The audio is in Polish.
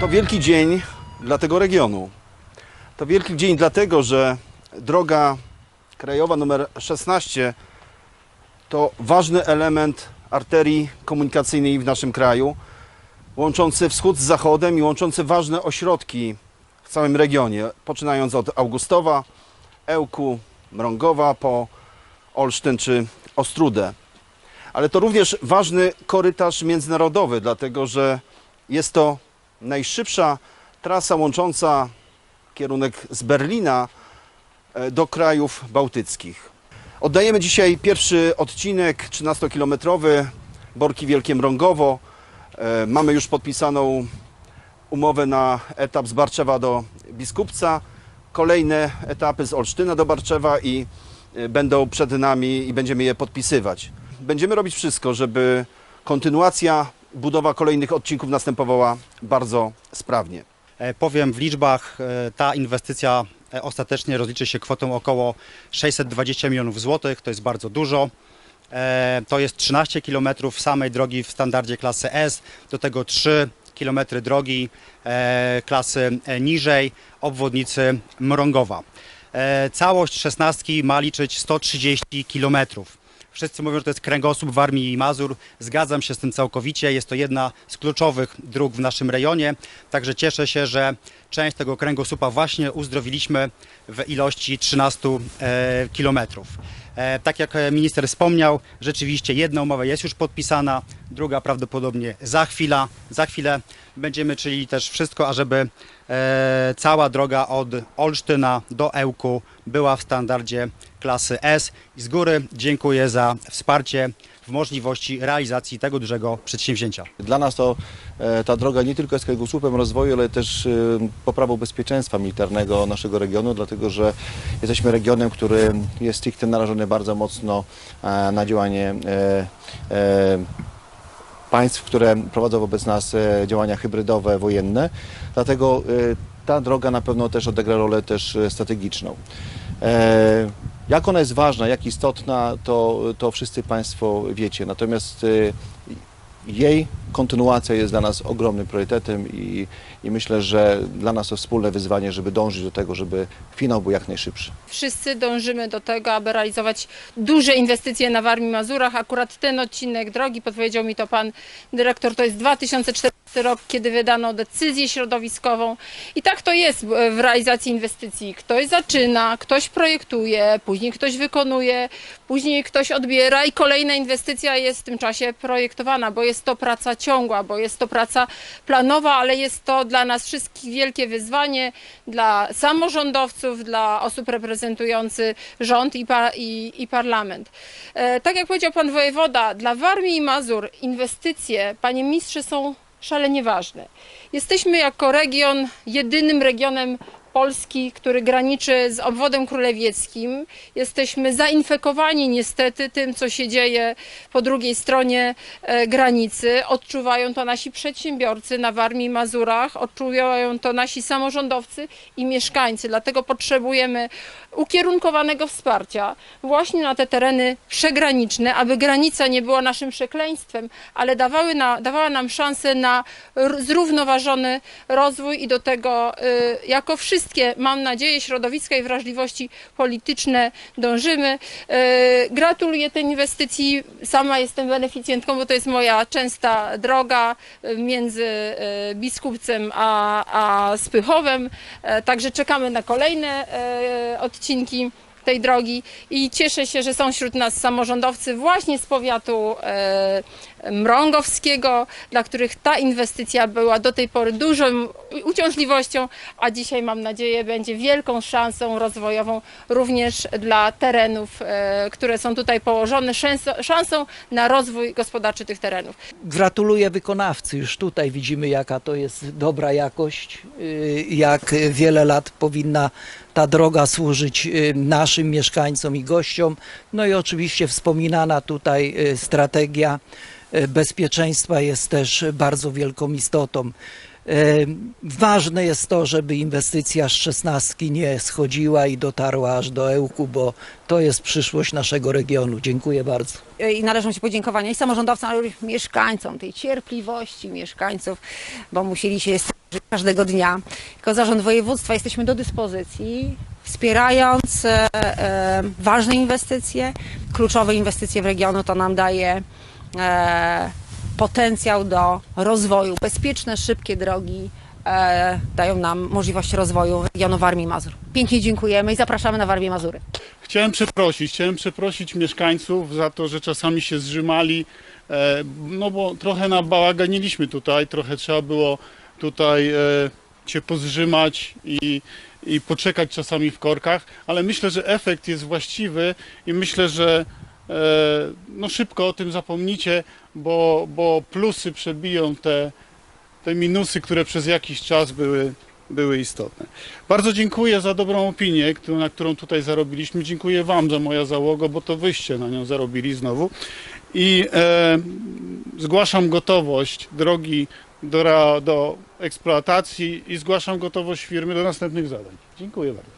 To wielki dzień dla tego regionu. To wielki dzień dlatego, że droga krajowa nr 16 to ważny element arterii komunikacyjnej w naszym kraju, łączący wschód z zachodem i łączący ważne ośrodki w całym regionie, poczynając od Augustowa, Ełku, Mrągowa po Olsztyn czy Ostrudę. Ale to również ważny korytarz międzynarodowy, dlatego że jest to najszybsza trasa łącząca kierunek z Berlina e, do krajów bałtyckich. Oddajemy dzisiaj pierwszy odcinek 13-kilometrowy Borki Wielkie Mrągowo. E, Mamy już podpisaną umowę na etap z Barczewa do Biskupca. Kolejne etapy z Olsztyna do Barczewa i e, będą przed nami i będziemy je podpisywać. Będziemy robić wszystko, żeby kontynuacja, budowa kolejnych odcinków następowała bardzo sprawnie. E, Powiem w liczbach, e, ta inwestycja e, ostatecznie rozliczy się kwotą około 620 milionów złotych, to jest bardzo dużo. To jest 13 km samej drogi w standardzie klasy S, do tego 3 km drogi klasy niżej, obwodnicy Mrągowa. Całość szesnastki ma liczyć 130 kilometrów. Wszyscy mówią, że to jest kręgosłup Warmii i Mazur. Zgadzam się z tym całkowicie. Jest to jedna z kluczowych dróg w naszym rejonie. Także cieszę się, że część tego kręgosłupa właśnie uzdrowiliśmy w ilości 13 e, kilometrów. E, tak jak minister wspomniał, rzeczywiście jedna umowa jest już podpisana, druga prawdopodobnie za chwilę. Za chwilę będziemy czynili też wszystko, ażeby e, cała droga od Olsztyna do Ełku była w standardzie klasy S. I z góry dziękuję za wsparcie w możliwości realizacji tego dużego przedsięwzięcia. Dla nas to e, ta droga nie tylko jest kręgosłupem rozwoju, ale też e, poprawą bezpieczeństwa militarnego naszego regionu, dlatego że jesteśmy regionem, który jest stricte narażony bardzo mocno e, na działanie e, e, państw, które prowadzą wobec nas e, działania hybrydowe, wojenne. Dlatego e, ta droga na pewno też odegra rolę też e, strategiczną. Jak ona jest ważna, jak istotna, to, to wszyscy Państwo wiecie. Natomiast jej kontynuacja jest dla nas ogromnym priorytetem i, i myślę, że dla nas to wspólne wyzwanie, żeby dążyć do tego, żeby finał był jak najszybszy. Wszyscy dążymy do tego, aby realizować duże inwestycje na Warmii Mazurach. Akurat ten odcinek drogi, podpowiedział mi to pan dyrektor, to jest 2014 rok, kiedy wydano decyzję środowiskową. I tak to jest w realizacji inwestycji. Ktoś zaczyna, ktoś projektuje, później ktoś wykonuje, później ktoś odbiera i kolejna inwestycja jest w tym czasie projektowana, bo jest to praca ciągła, bo jest to praca planowa, ale jest to dla nas wszystkich wielkie wyzwanie, dla samorządowców, dla osób reprezentujących rząd i, pa, i, i parlament. E, tak jak powiedział pan wojewoda, dla Warmii i Mazur inwestycje, panie ministrze, są szalenie ważne. Jesteśmy jako region jedynym regionem Polski, który graniczy z obwodem królewieckim. Jesteśmy zainfekowani niestety tym, co się dzieje po drugiej stronie e, granicy. Odczuwają to nasi przedsiębiorcy na Warmii i Mazurach, odczuwają to nasi samorządowcy i mieszkańcy. Dlatego potrzebujemy ukierunkowanego wsparcia właśnie na te tereny przegraniczne, aby granica nie była naszym przekleństwem, ale dawały na, dawała nam szansę na zrównoważony rozwój i do tego y, jako wszystkie, mam nadzieję, środowiska i wrażliwości polityczne dążymy. Y, Gratuluję tej inwestycji. Sama jestem beneficjentką, bo to jest moja częsta droga y, między y, Biskupcem a, a Spychowem. E, Także czekamy na kolejne e, odcinki tej drogi i cieszę się, że są wśród nas samorządowcy właśnie z powiatu e, mrągowskiego, dla których ta inwestycja była do tej pory dużą uciążliwością, a dzisiaj mam nadzieję będzie wielką szansą rozwojową również dla terenów, e, które są tutaj położone, szansą, na rozwój gospodarczy tych terenów. Gratuluję wykonawcy. Już tutaj widzimy, jaka to jest dobra jakość, y, jak wiele lat powinna ta droga służyć y, naszym mieszkańcom i gościom. No i oczywiście wspominana tutaj y, strategia bezpieczeństwa jest też bardzo wielką istotą. Y, Ważne jest to, żeby inwestycja z szesnastki nie schodziła i dotarła aż do Ełku, bo to jest przyszłość naszego regionu. Dziękuję bardzo. i należą się podziękowania i samorządowcom, ale również mieszkańcom, tej cierpliwości mieszkańców, bo musieli się każdego dnia. Jako zarząd województwa jesteśmy do dyspozycji, wspierając e, e, ważne inwestycje, kluczowe inwestycje w regionu. To nam daje e, potencjał do rozwoju. Bezpieczne, szybkie drogi e, dają nam możliwość rozwoju regionu Warmii Mazur. Pięknie dziękujemy i zapraszamy na Warmię Mazury. Chciałem przeprosić, chciałem przeprosić mieszkańców za to, że czasami się zrzymali, e, no bo trochę nabałaganiliśmy tutaj, trochę trzeba było tutaj e, się pozrzymać i, i poczekać czasami w korkach, ale myślę, że efekt jest właściwy i myślę, że e, no szybko o tym zapomnicie, bo, bo plusy przebiją te, te minusy, które przez jakiś czas były, były istotne. Bardzo dziękuję za dobrą opinię, którą, na którą tutaj zarobiliśmy. Dziękuję Wam za moja załoga, bo to Wyście na nią zarobili znowu. I e, zgłaszam gotowość drogi do, do eksploatacji i zgłaszam gotowość firmy do następnych zadań. Dziękuję bardzo.